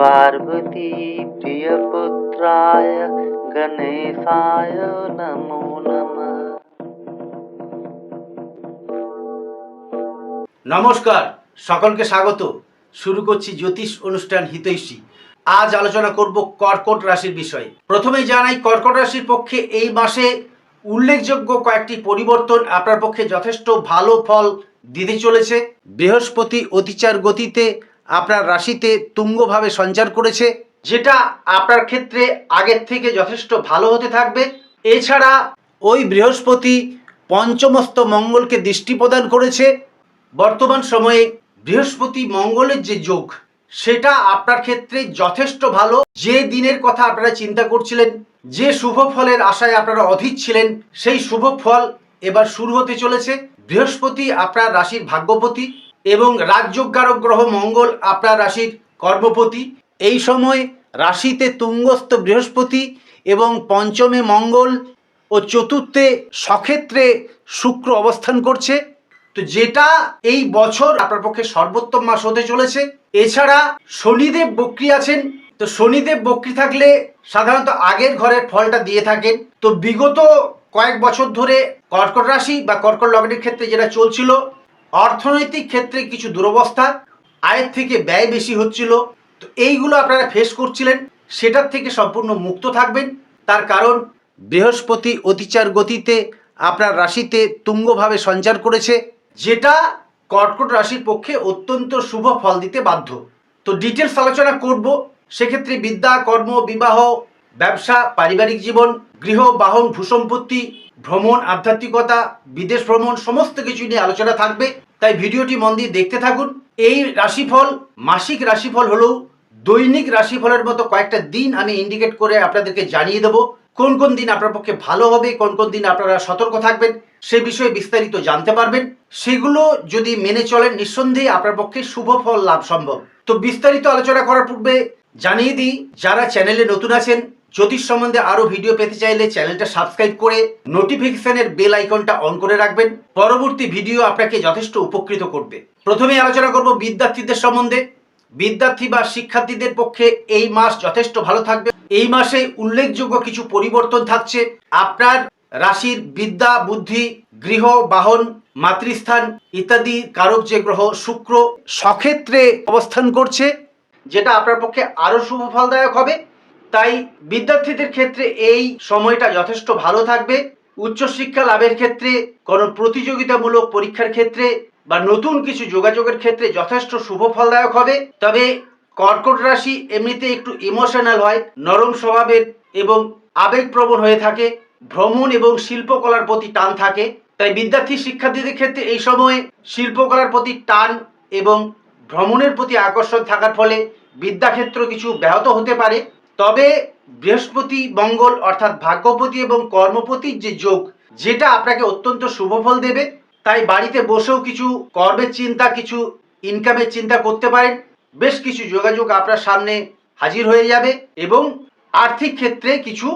पार्वती प्रियपुत्राय गणेशाय नमो नमः নমস্কার সকলকে স্বাগত শুরু করছি জ্যোতিষ অনুষ্ঠান হিতৈষী আজ আলোচনা করব কর্কট রাশির বিষয়ে প্রথমেই জানাই কর্কট রাশির পক্ষে এই মাসে উল্লেখযোগ্য কয়েকটি পরিবর্তন আপনার পক্ষে যথেষ্ট ভালো ফল দিতে চলেছে বৃহস্পতি অতিচার গতিতে আপনার রাশিতে তুঙ্গভাবে সঞ্চার করেছে, যেটা আপনার ক্ষেত্রে আগের থেকে যথেষ্ট ভালো হতে থাকবে। এছাড়া ওই বৃহস্পতি পঞ্চমস্ত মঙ্গলকে দৃষ্টি প্রদান করেছে। বর্তমান সময়ে বৃহস্পতি মঙ্গলের যে যোগ, সেটা আপনার ক্ষেত্রে যথেষ্ট ভালো। যে দিনের কথা আপনারা চিন্তা করছিলেন, যে শুভ ফলের আশায় আপনারা অধীর ছিলেন, সেই শুভ ফল এবার শুরু হতে চলেছে। বৃহস্পতি আপনার রাশির ভাগ্যপতি এবং রাজযোগ্যারক গ্রহ মঙ্গল আপনার রাশির কর্মপতি এই সময় রাশিতে তুঙ্গস্থ বৃহস্পতি এবং পঞ্চমে মঙ্গল ও চতুর্থে সক্ষেত্রে শুক্র অবস্থান করছে। তো যেটা এই বছর আপনার পক্ষে সর্বোত্তম মাস হতে চলেছে। এছাড়া শনিদেব বক্রি আছেন। তো শনিদেব বক্রি থাকলে সাধারণত আগের ঘরের ফলটা দিয়ে থাকেন। তো বিগত কয়েক বছর ধরে কর্কট রাশি বা কর্কট লগ্নের ক্ষেত্রে যেটা চলছিল অর্থনৈতিক ক্ষেত্রে কিছু দুরবস্থা, আয়ের থেকে ব্যয় বেশি হচ্ছিল। তো এইগুলো আপনারা ফেস করছিলেন, সেটার থেকে সম্পূর্ণ মুক্ত থাকবেন। তার কারণ, বৃহস্পতি অতিচার গতিতে আপনার রাশিতে তুঙ্গভাবে সঞ্চার করেছে, যেটা কর্কট রাশির পক্ষে অত্যন্ত শুভ ফল দিতে বাধ্য। তো ডিটেলস আলোচনা করব, সেক্ষেত্রে বিদ্যা, কর্ম, বিবাহ, ব্যবসা, পারিবারিক জীবন, গৃহ, বাহন, ভূসম্পত্তি ভ্রমণ, আধ্যাত্মিকতা, বিদেশ ভ্রমণ, সমস্ত কিছু নিয়ে আলোচনা থাকবে। তাই ভিডিওটি মন দিয়ে দেখতে থাকুন। এই রাশিফল, মাসিক রাশিফল হলেও দৈনিক রাশিফলের মতো কয়েকটা দিন আমি ইন্ডিকেট করে আপনাদেরকে জানিয়ে দেবো। কোন কোন দিন আপনার পক্ষে ভালো হবে, কোন কোন দিন আপনারা সতর্ক থাকবেন, সে বিষয়ে বিস্তারিত জানতে পারবেন। সেগুলো যদি মেনে চলেন, নিঃসন্দেহে আপনার পক্ষে শুভ ফল লাভ সম্ভব। তো বিস্তারিত আলোচনা করার পূর্বে জানিয়ে দিই, যারা চ্যানেলে নতুন আছেন জ্যোতিষ সম্বন্ধে আরও ভিডিও পেতে চাইলে চ্যানেলটা সাবস্ক্রাইব করে নোটিফিকেশনের বেল আইকনটা অন করে রাখবেন। পরবর্তী ভিডিও আপনাকে যথেষ্ট উপকৃত করবে। প্রথমে আলোচনা করব বিদ্যার্থীদের সম্বন্ধে। বিদ্যার্থী বা শিক্ষার্থীদের পক্ষে এই মাস যথেষ্ট ভালো থাকবে। এই মাসে উল্লেখযোগ্য কিছু পরিবর্তন থাকছে। আপনার রাশির বিদ্যা, বুদ্ধি, গৃহ, বাহন, মাতৃস্থান ইত্যাদি কারক যে গ্রহ শুক্র সক্ষেত্রে অবস্থান করছে, যেটা আপনার পক্ষে আরও শুভ ফলদায়ক হবে। তাই বিদ্যার্থীদের ক্ষেত্রে এই সময়টা যথেষ্ট ভালো থাকবে। উচ্চশিক্ষা লাভের ক্ষেত্রে কোনো প্রতিযোগিতামূলক পরীক্ষার ক্ষেত্রে বা নতুন কিছু যোগাযোগের ক্ষেত্রে যথেষ্ট শুভ ফলদায়ক হবে। তবে কর্কট রাশি এমনিতে একটু ইমোশনাল হয়, নরম স্বভাবের এবং আবেগপ্রবণ হয়ে থাকে, ভ্রমণ এবং শিল্পকলার প্রতি টান থাকে। তাই বিদ্যার্থী শিক্ষার্থীদের ক্ষেত্রে এই সময়ে শিল্পকলার প্রতি টান এবং ভ্রমণের প্রতি আকর্ষণ থাকার ফলে বিদ্যাক্ষেত্র কিছু ব্যাহত হতে পারে। তবে বৃহস্পতি, মঙ্গল অর্থাৎ ভাগ্যপতি এবং কর্মপতির যে যোগ, যেটা আপনাকে অত্যন্ত শুভ ফল দেবে। তাই বাড়িতে বসেও কিছু কর্মের চিন্তা, কিছু ইনকামের চিন্তা করতে পারেন। বেশ কিছু যোগাযোগ আপনার সামনে হাজির হয়ে যাবে এবং আর্থিক ক্ষেত্রে কিছু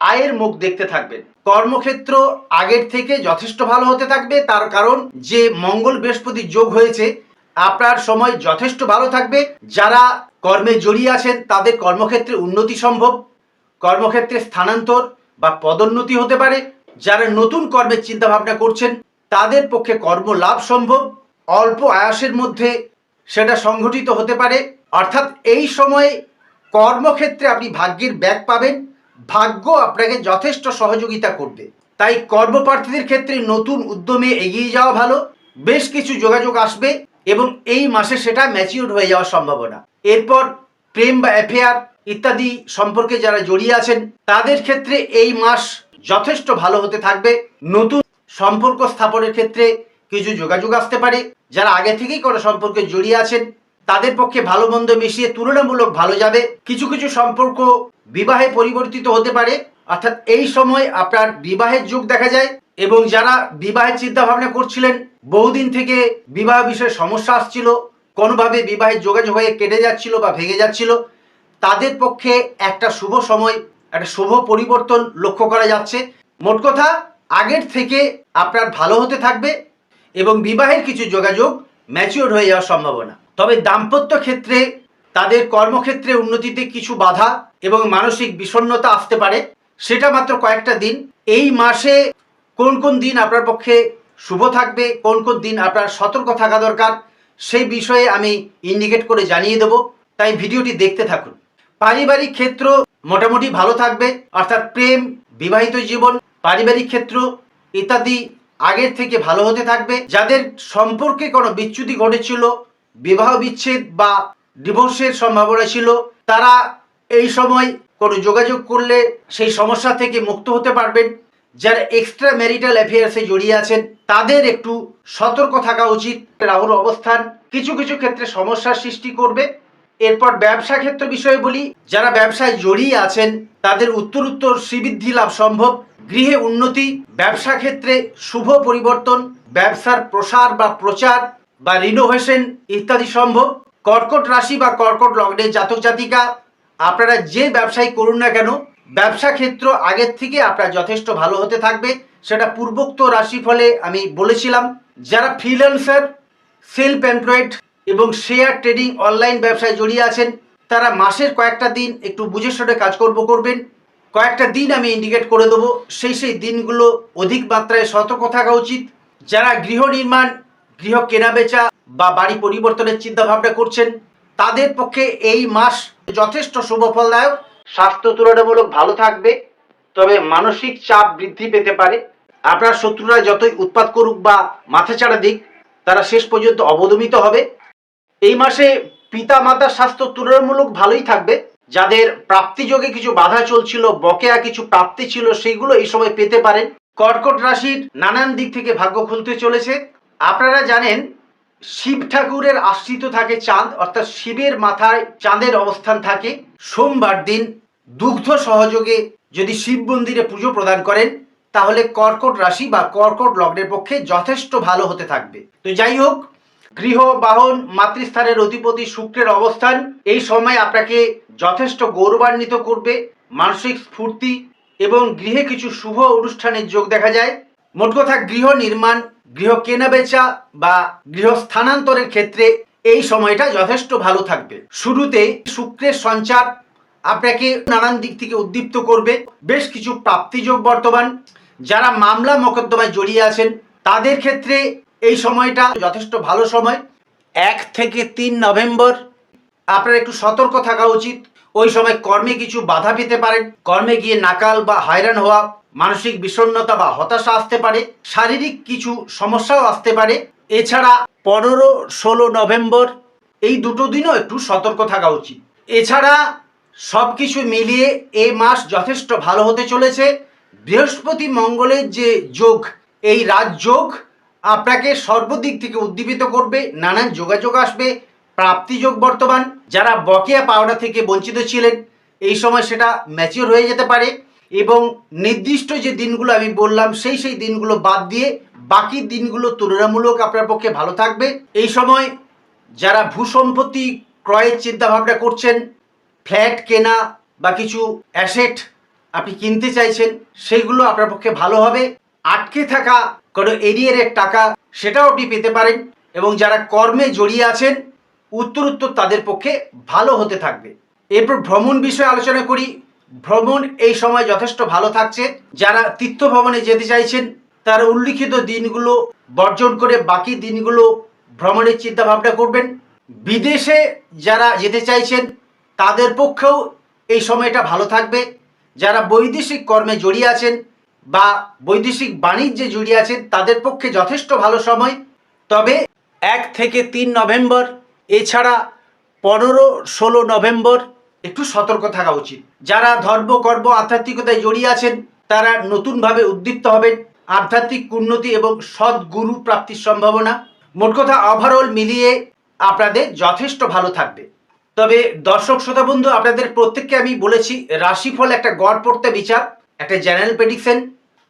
আয়ের মুখ দেখতে থাকবেন। কর্মক্ষেত্র আগের থেকে যথেষ্ট ভালো হতে থাকবে। তার কারণ যে মঙ্গল বৃহস্পতি যোগ হয়েছে আপনার সময় যথেষ্ট ভালো থাকবে। যারা কর্মে জড়িয়ে আছেন, তাদের কর্মক্ষেত্রে উন্নতি সম্ভব। কর্মক্ষেত্রে স্থানান্তর বা পদোন্নতি হতে পারে। যারা নতুন কর্মের চিন্তা ভাবনা করছেন, তাদের পক্ষে কর্ম লাভ সম্ভব। অল্প আয়াসের মধ্যে সেটা সংঘটিত হতে পারে। অর্থাৎ এই সময়ে কর্মক্ষেত্রে আপনি ভাগ্যের ব্যাগ পাবেন। ভাগ্য আপনাকে যথেষ্ট সহযোগিতা করবে। তাই কর্মপ্রার্থীদের ক্ষেত্রে নতুন উদ্যমে এগিয়ে যাওয়া ভালো। বেশ কিছু যোগাযোগ আসবে। এবং এই মাসে সেটা ম্যাচিউর হয়ে যাওয়ার সম্ভাবনা। এরপর প্রেম বা অ্যাফেয়ার ইত্যাদি সম্পর্কে যারা জড়িয়ে আছেন, তাদের ক্ষেত্রে এই মাস যথেষ্ট ভালো হতে থাকবে। নতুন সম্পর্ক স্থাপনের ক্ষেত্রে কিছু যোগাযোগ আসতে পারে। যারা আগে থেকেই কোনো সম্পর্কে জড়িয়ে আছেন, তাদের পক্ষে ভালো মন্দ মিশিয়ে তুলনামূলক ভালো যাবে। কিছু কিছু সম্পর্ক বিবাহে পরিবর্তিত হতে পারে। অর্থাৎ এই সময় আপনার বিবাহের যুগ দেখা যায় এবং যারা বিবাহের চিন্তা ভাবনা করছিলেন, বহুদিন থেকে বিবাহ বিষয়ে সমস্যা আসছিল, কোনোভাবে বিবাহের যোগাযোগ হয়ে কেটে যাচ্ছিল বা ভেঙে যাচ্ছিল, তাদের পক্ষে একটা শুভ সময়, একটা শুভ পরিবর্তন লক্ষ্য করা যাচ্ছে। মোট কথা, আগের থেকে আপনার ভালো হতে থাকবে এবং বিবাহের কিছু যোগাযোগ ম্যাচিওর হয়ে যাওয়ার সম্ভাবনা। তবে দাম্পত্য ক্ষেত্রে তাদের কর্মক্ষেত্রে উন্নতিতে কিছু বাধা এবং মানসিক বিষণ্ণতা আসতে পারে। সেটা মাত্র কয়েকটা দিন। এই মাসে কোন কোন দিন আপনার পক্ষে শুভ থাকবে, কোন কোন দিন আপনার সতর্ক থাকা দরকার, সেই বিষয়ে আমি ইন্ডিকেট করে জানিয়ে দেব। তাই ভিডিওটি দেখতে থাকুন। পারিবারিক ক্ষেত্র মোটামুটি ভালো থাকবে, অর্থাৎ প্রেম, বিবাহিত জীবন, পারিবারিক ক্ষেত্র ইত্যাদি আগের থেকে ভালো হতে থাকবে। যাদের সম্পর্কে কোনো বিচ্যুতি ঘটেছিল, বিবাহ বিচ্ছেদ বা ডিভোর্সের সম্ভাবনা ছিল, তারা এই সময় কোনো যোগাযোগ করলে সেই সমস্যা থেকে মুক্ত হতে পারবেন। যারা এক্সট্রা ম্যারিটাল অ্যাফেয়ার্সে জড়িয়ে আছেন, তাদের একটু সতর্ক থাকা উচিত। রাহুর অবস্থান কিছু কিছু ক্ষেত্রে সমস্যার সৃষ্টি করবে। এরপর ব্যবসা ক্ষেত্র বিষয়ে বলি, যারা ব্যবসায় জড়িয়ে আছেন, তাদের উত্তর উত্তর শ্রীবৃদ্ধি লাভ সম্ভব। গৃহে উন্নতি, ব্যবসা ক্ষেত্রে শুভ পরিবর্তন, ব্যবসার প্রসার বা প্রচার বা রিনোভেশন ইত্যাদি সম্ভব। কর্কট রাশি বা কর্কট লগ্নের জাতক জাতিকা আপনারা যে ব্যবসায় করুন না কেন, ব্যবসা ক্ষেত্র আগের থেকে আপনার যথেষ্ট ভালো হতে থাকবে। সেটা পূর্বোক্ত রাশি ফলে আমি বলেছিলাম, যারা ফ্রিল্যান্সার সেলফ এমপ্লয়েড এবং শেয়ার ট্রেডিং অনলাইন ব্যবসায় জড়িয়ে আছেন, তারা মাসের কয়েকটা দিন একটু বুঝে শুনে কাজকর্ম করবেন। কয়েকটা দিন আমি ইন্ডিকেট করে দেবো, সেই সেই দিনগুলো অধিক মাত্রায় সতর্ক থাকা উচিত। যারা গৃহ নির্মাণ, গৃহ কেনাবেচা বা বাড়ি পরিবর্তনের চিন্তা ভাবনা করছেন তাদের পক্ষে এই মাস যথেষ্ট শুভফলদায়ক স্বাস্থ্য তুলনামূলক ভালো থাকবে তবে মানসিক চাপ বৃদ্ধি পেতে পারে। আপনার শত্রুরা যতই উৎপাত করুক বা মাথাচাড়া দিক তারা শেষ পর্যন্ত অবদমিত হবে। এই মাসে পিতা মাতার স্বাস্থ্য তুলনামূলক ভালোই থাকবে। যাদের প্রাপ্তিযোগে কিছু বাধা চলছিল বকেয়া কিছু প্রাপ্তি ছিল সেইগুলো এই সময় পেতে পারেন। কর্কট রাশির নানান দিক থেকে ভাগ্য খুলতে চলেছে। আপনারা জানেন শিব ঠাকুরের আশ্রিত থাকে চাঁদ, অর্থাৎ শিবের মাথায় চাঁদের অবস্থান থাকে। সোমবার দিন দুগ্ধ সহযোগে যদি শিব মন্দিরে পুজো প্রদান করেন, তাহলে কর্কট রাশি বা কর্কট লগ্নের পক্ষে যথেষ্ট ভালো হতে থাকবে। তো যাই হোক, গৃহ, বাহন, মাতৃস্থানের অধিপতি শুক্রের অবস্থান, এই সময় আপনাকে যথেষ্ট গৌরবান্বিত করবে। মানসিক স্ফূর্তি এবং গৃহে কিছু শুভ অনুষ্ঠানের যোগ দেখা যায়। মোট কথা, গৃহ নির্মাণ গৃহ কেনাবেচা বা গৃহ স্থানান্তরের ক্ষেত্রে এই সময়টা যথেষ্ট ভালো থাকবে। শুরুতে শুক্রের সঞ্চার আপনাকে নানান দিক থেকে উদ্দীপ্ত করবে। বেশ কিছু প্রাপ্তিযোগ বর্তমান। যারা মামলা মোকদ্দমায় জড়িয়ে আছেন, তাদের ক্ষেত্রে এই সময়টা যথেষ্ট ভালো সময়। এক থেকে তিন নভেম্বর। আপনার একটু সতর্ক থাকা উচিত। ওই সময় কর্মে কিছু বাধা পেতে পারেন কর্মে গিয়ে নাকাল বা হয়রান হওয়া, মানসিক বিষণ্ণতা বা হতাশা আসতে পারে, শারীরিক কিছু সমস্যাও আসতে পারে। এছাড়া পনেরো, ষোলো নভেম্বর, এই দুটো দিনও একটু সতর্ক থাকা উচিত। এছাড়া সব কিছু মিলিয়ে এই মাস যথেষ্ট ভালো হতে চলেছে। বৃহস্পতি মঙ্গলের যে যোগ, এই রাজযোগ আপনাকে সর্বদিক থেকে উদ্দীপিত করবে, নানান যোগাযোগ আসবে প্রাপ্তিযোগ বর্তমান, যারা বকেয়া পাওনা থেকে বঞ্চিত ছিলেন, এই সময় সেটা ম্যাচিওর হয়ে যেতে পারে এবং নির্দিষ্ট যে দিনগুলো আমি বললাম, সেই সেই দিনগুলো বাদ দিয়ে বাকি দিনগুলো তুলনামূলক আপনার পক্ষে ভালো থাকবে। এই সময় যারা ভূসম্পত্তি ক্রয়ের চিন্তাভাবনা করছেন, ফ্ল্যাট কেনা বা কিছু অ্যাসেট আপনি কিনতে চাইছেন সেইগুলো আপনার পক্ষে ভালো হবে। আটকে থাকা কোনো এরিয়ারের টাকা সেটাও আপনি পেতে পারেন এবং যারা কর্মে জড়িয়ে আছেন উত্তর উত্তর তাদের পক্ষে ভালো হতে থাকবে। এরপর ভ্রমণ বিষয়ে আলোচনা করি। ভ্রমণ এই সময় যথেষ্ট ভালো থাকছে। যারা তীর্থ ভ্রমণে যেতে চাইছেন, তারা উল্লিখিত দিনগুলো বর্জন করে বাকি দিনগুলো ভ্রমণের চিন্তা ভাবনা করবেন। বিদেশে যারা যেতে চাইছেন, তাদের পক্ষেও এই সময়টা ভালো থাকবে। যারা বৈদেশিক কর্মে জড়িয়ে আছেন বা বৈদেশিক বাণিজ্যে জড়িয়ে আছেন, তাদের পক্ষে যথেষ্ট ভালো সময়। তবে এক থেকে তিন নভেম্বর এছাড়া পনেরো, ষোলো নভেম্বর একটু সতর্ক থাকা উচিত। যারা ধর্ম, কর্ম, আধ্যাত্মিকতায় জড়িয়ে আছেন, তারা নতুনভাবে উদ্দীপ্ত হবেন। আধ্যাত্মিক উন্নতি এবং সদ্গুরু প্রাপ্তির সম্ভাবনা। মোট কথা ওভারঅল মিলিয়ে আপনাদের যথেষ্ট ভালো থাকবে। তবে দর্শক শ্রোতা বন্ধু আপনাদের প্রত্যেককে আমি বলেছি, রাশিফল একটা গড় পড়তে বিচার, একটা জেনারেল প্রেডিকশন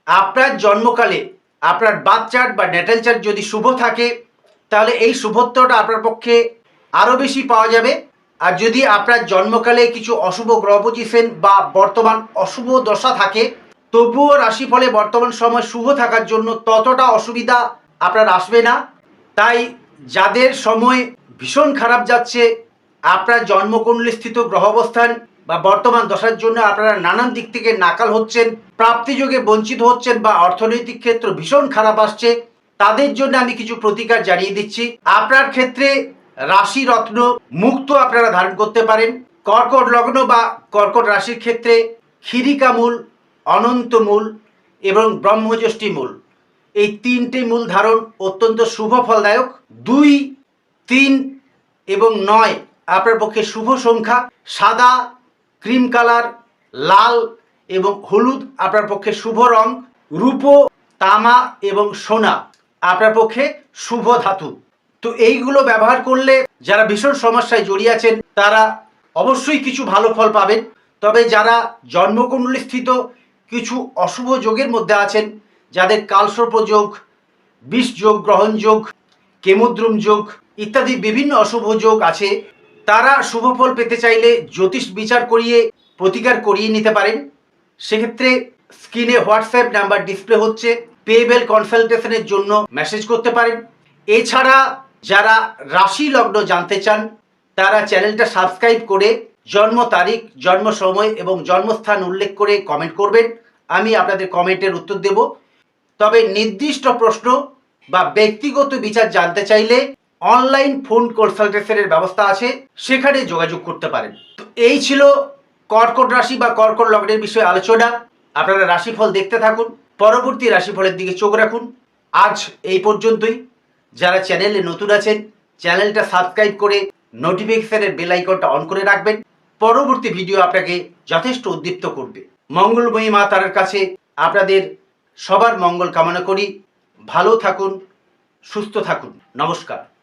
আপনার জন্মকালে আপনার বাচ্চার বা নেটাল চার্ট যদি শুভ থাকে, তাহলে এই শুভত্বটা আপনার পক্ষে আরও বেশি পাওয়া যাবে। আর যদি আপনার জন্মকালে কিছু অশুভ গ্রহ পজিশন বা বর্তমান অশুভ দশা থাকে, তবুও রাশিফলে বর্তমান সময় শুভ থাকার জন্য ততটা অসুবিধা আপনার আসবে না। তাই যাদের সময় ভীষণ খারাপ যাচ্ছে, আপনার জন্মকুণ্ডলী স্থিত গ্রহ অবস্থান বা বর্তমান দশার জন্য আপনারা নানান দিক থেকে নাকাল হচ্ছেন, প্রাপ্তিযোগে বঞ্চিত হচ্ছেন বা অর্থনৈতিক ক্ষেত্র ভীষণ খারাপ আসছে, তাদের জন্য আমি কিছু প্রতিকার জানিয়ে দিচ্ছি। আপনার ক্ষেত্রে রাশি রত্ন মুক্ত আপনারা ধারণ করতে পারেন। কর্কট লগ্ন বা কর্কট রাশির ক্ষেত্রে ক্ষিরিকামূল অনন্তমূল এবং ব্রহ্মজ্যোষ্ঠী মূল। এই তিনটি মূল ধারণ অত্যন্ত শুভ ফলদায়ক। দুই, তিন এবং নয় আপনার পক্ষে শুভ সংখ্যা। সাদা, ক্রিম কালার, লাল এবং হলুদ আপনার পক্ষে শুভ রং। রূপো, তামা এবং সোনা আপনার পক্ষে শুভ ধাতু। তো এইগুলো ব্যবহার করলে যারা ভীষণ সমস্যায় জড়িয়ে আছেন, তারা অবশ্যই কিছু ভালো ফল পাবেন। তবে যারা জন্মকুণ্ডলী স্থিত কিছু অশুভ যোগের মধ্যে আছেন, যাদের কালসর্প যোগ, বিষ যোগ, গ্রহণ যোগ, কেমুদ্রুম যোগ ইত্যাদি বিভিন্ন অশুভ যোগ আছে, তারা শুভ ফল পেতে চাইলে জ্যোতিষ বিচার করিয়ে প্রতিকার করিয়ে নিতে পারেন। সেক্ষেত্রে স্ক্রিনে হোয়াটসঅ্যাপ নাম্বার ডিসপ্লে হচ্ছে পেবেল কনসালটেশনের জন্য মেসেজ করতে পারেন। এছাড়া যারা রাশি লগ্ন জানতে চান, তারা চ্যানেলটা সাবস্ক্রাইব করে জন্ম তারিখ, জন্ম সময় এবং জন্মস্থান উল্লেখ করে কমেন্ট করবেন। আমি আপনাদের কমেন্টের উত্তর দেব। তবে নির্দিষ্ট প্রশ্ন বা ব্যক্তিগত বিচার জানতে চাইলে অনলাইন ফোন কনসালটেশনের ব্যবস্থা আছে, সেখানে যোগাযোগ করতে পারেন। তো এই ছিল কর্কট রাশি বা কর্কট লগ্নের বিষয়ে আলোচনা। আপনারা রাশিফল দেখতে থাকুন। পরবর্তী রাশিফলের দিকে চোখ রাখুন। আজ এই পর্যন্তই। যারা চ্যানেলে নতুন আছেন, চ্যানেলটা সাবস্ক্রাইব করে নোটিফিকেশনের বেল আইকনটা অন করে রাখবেন। পরবর্তী ভিডিও আপনাকে যথেষ্ট উদ্দীপ্ত করবে। মঙ্গলময়ী মা তার কাছে আপনাদের সবার মঙ্গল কামনা করি। ভালো থাকুন, সুস্থ থাকুন। নমস্কার।